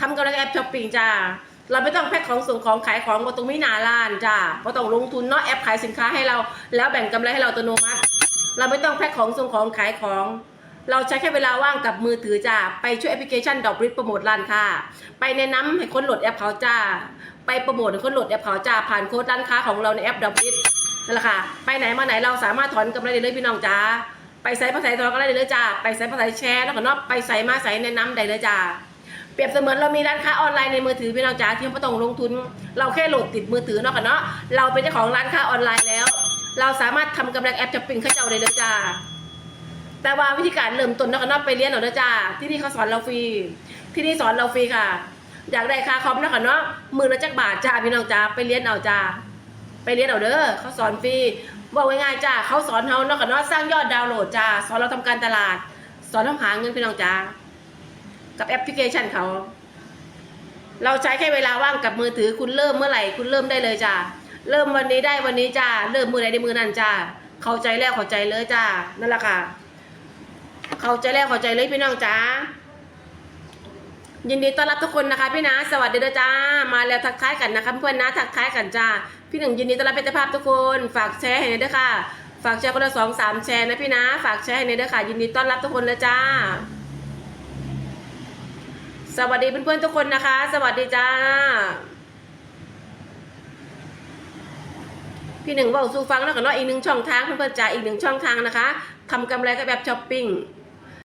ทำกำไรกับแอปช้อปปิ้งจ้าเราไม่ต้องแพ็คของส่งของขายของก็ตรงนี้หนาล้านจ้าก็ต้องลงทุนเนาะแอปขายสินค้าให้เรา แล้วแบ่งกำไรให้เราอัตโนมัติ เราไม่ต้องแพ็คของส่งของขายของ เราใช้แค่เวลาว่างกับมือถือจ้าไปช่วยแอปพลิเคชันดอกริโปรโมทร้านค่ะไปแนะนำให้คนโหลดแอปเขาจ้า ไปโปรโมทให้คนโหลดแอปเขาจ้าผ่านโค้ดร้านค้าของเราในแอปดอกรินั่นแหละค่ะ ไปไหนมาไหนเราสามารถถอนกำไรได้เลยพี่น้องจ้าไปใส่ภาษาถอนก็ได้เลยจ้าไปใส่ภาษาแชร์แล้วก็นอกไปใส่มาใส่แนะนำได้เลยจ้า เปรียบเสมือนเรามีร้านค้าออนไลน์ในมือถือพี่น้องจ๋าที่ไม่ต้องลงทุน เราแค่โหลดติดมือถือเนาะค่ะเนาะเราเป็นเจ้าของร้านค้าออนไลน์แล้ว เราสามารถทำกำไรแอปช้อปปิ้งให้เจ้าได้เลยจ้าแต่ว่าวิธีการเริ่มต้นเนาะค่ะเนาะไปเรียนเอาเด้อจ้าที่นี่เขาสอนเราฟรีที่นี่สอนเราฟรีค่ะ อยากได้ค่าคอมเนาะค่ะเนาะมือละจักบาทจ้าพี่น้องจ้าไปเรียนเอาจ้าไปเรียนเอาเด้อเขาสอนฟรีบอกง่ายๆจ้าเขาสอนเราเนาะค่ะเนาะสร้างยอดดาวน์โหลดจ้าสอนเราทำการตลาด สอนทำหาเงินพี่น้องจ้า กับแอปพลิเคชันเขา เราใช้แค่เวลาว่างกับมือถือคุณเริ่มเมื่อไหร่ คุณเริ่มได้เลยจ้าเริ่มวันนี้ได้วันนี้จ้าเริ่มมือไหนได้มือนั้นจ้าเข้าใจแล้วเข้าใจเลยจ้านั่นแหละค่ะ เข้าใจแล้วเข้าใจเลยพี่น้องจ้ายินดีต้อนรับทุกคนนะคะพี่นะสวัสดีนะจ้ามาแล้วทักทายกันนะคะเพื่อนนะทักทายกันจ้าพี่หนึ่งยินดีต้อนรับเป็นเจ้าภาพทุกคน ฝากแชร์ให้หน่อยด้วยค่ะ ฝากแชร์คนละสองสามแชร์นะพี่นะ ฝากแชร์ให้หน่อยด้วยค่ะ ยินดีต้อนรับทุกคนนะจ้า สวัสดีเพื่อนๆทุกคนนะคะ สวัสดีจ้า พี่หนึ่งบอกสู้ฟังแล้วกันเนาะอีกหนึ่งช่องทางเพื่อนๆจ้าอีกหนึ่งช่องทางนะคะทำกำไรกับแบบช้อปปิ้ง